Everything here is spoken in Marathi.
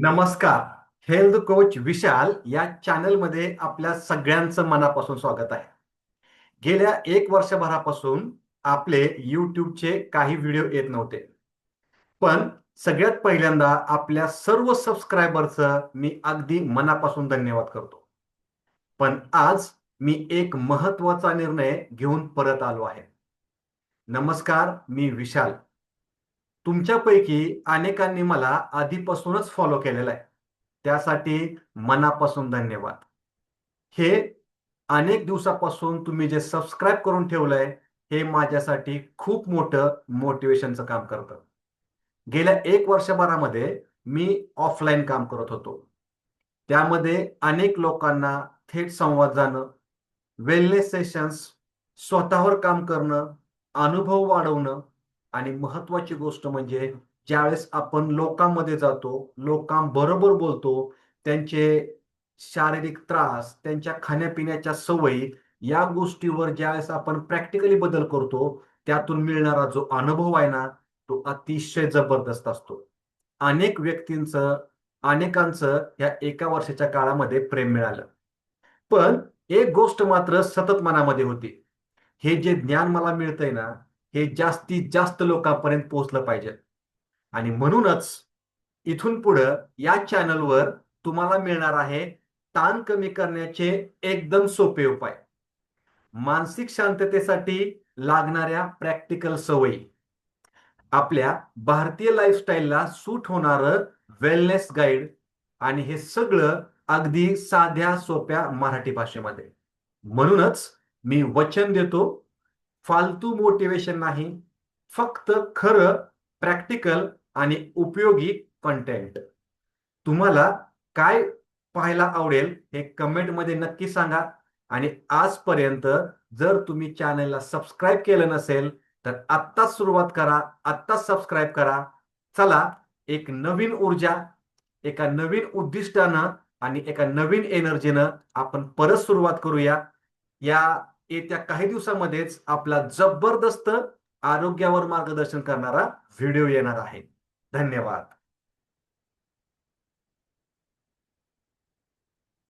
नमस्कार. हेल्थ कोच विशाल या चॅनलमध्ये आपल्या सगळ्यांचं मनापासून स्वागत आहे. गेल्या एक वर्षभरापासून आपले यूट्यूबचे काही व्हिडिओ येत नव्हते. पण सगळ्यात पहिल्यांदा आपल्या सर्व सबस्क्रायबरचं मी अगदी मनापासून धन्यवाद करतो. पण आज मी एक महत्त्वाचा निर्णय घेऊन परत आलो आहे. नमस्कार मी विशाल. तुमच्यापैकी अनेकांनी मला आधीपासूनच फॉलो केलेला आहे. त्यासाठी मनापासून धन्यवाद. हे अनेक दिवसापासून तुम्ही जे सबस्क्राईब करून ठेवलंय हे माझ्यासाठी खूप मोठं मोटिवेशनचं काम करतं. गेल्या एक वर्षभरामध्ये मी ऑफलाईन काम करत होतो. त्यामध्ये अनेक लोकांना थेट संवाद जाणं वेलनेस सेशन्स स्वतःवर काम करणं अनुभव वाढवणं आणि महत्वाची गोष्ट म्हणजे ज्यावेळेस आपण लोकांमध्ये जातो लोकांबरोबर बोलतो त्यांचे शारीरिक त्रास त्यांच्या खाण्यापिण्याच्या सवयी या गोष्टीवर ज्यावेळेस आपण प्रॅक्टिकली बदल करतो त्यातून मिळणारा जो अनुभव आहे ना तो अतिशय जबरदस्त असतो. अनेक व्यक्तींचं अनेकांचं या एका वर्षाच्या काळामध्ये प्रेम मिळालं. पण एक गोष्ट मात्र सतत मनामध्ये होती. हे जे ज्ञान मला मिळतंय ना हे जास्तीत जास्त लोकांपर्यंत पोहोचलं पाहिजे. आणि म्हणूनच इथून पुढं या चॅनलवर तुम्हाला मिळणार आहे ताण कमी करण्याचे एकदम सोपे उपाय. मानसिक शांततेसाठी लागणाऱ्या प्रॅक्टिकल सवयी. आपल्या भारतीय लाईफस्टाईलला सूट होणारं वेलनेस गाईड आणि हे सगळं अगदी साध्या सोप्या मराठी भाषेमध्ये. म्हणूनच मी वचन देतो फालतू मोटिवेशन नाही फक्त खरं प्रॅक्टिकल आणि उपयोगी कंटेंट तुम्हाला काय पाहायला आवडेल हे कमेंटमध्ये नक्की सांगा. आणि आजपर्यंत जर तुम्ही चॅनलला सबस्क्राईब केलं नसेल तर आत्ताच सुरुवात करा आत्ताच सबस्क्राईब करा. चला एक नवीन ऊर्जा एका नवीन उद्दिष्टानं आणि एका नवीन एनर्जीनं आपण परत सुरुवात करूया. या येत्या काही दिवसामध्येच आपला जबरदस्त आरोग्यावर मार्गदर्शन करणारा व्हिडिओ येणार आहे. धन्यवाद.